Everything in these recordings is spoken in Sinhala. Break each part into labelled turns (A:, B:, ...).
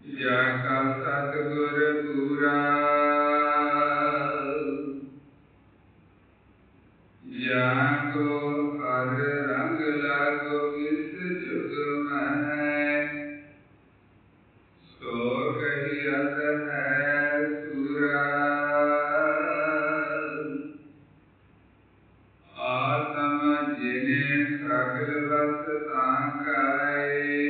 A: जाका सतगुर पूरा जाको हर रंग लागो इस जुग में सो है पूरा आत्म जिने सगल बस ताकाए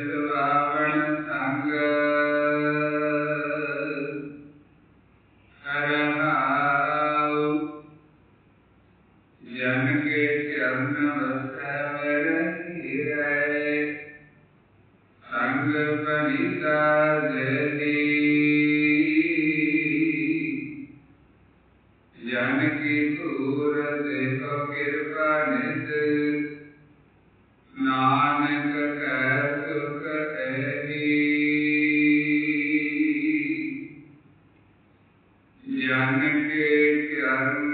A: යමකේ චරණවස්තවර හිරේ සංගපනිතා දෙති යමකේ පුර දෙකෝ කිරපනිත නානක කසුක එති යමකේ චරණ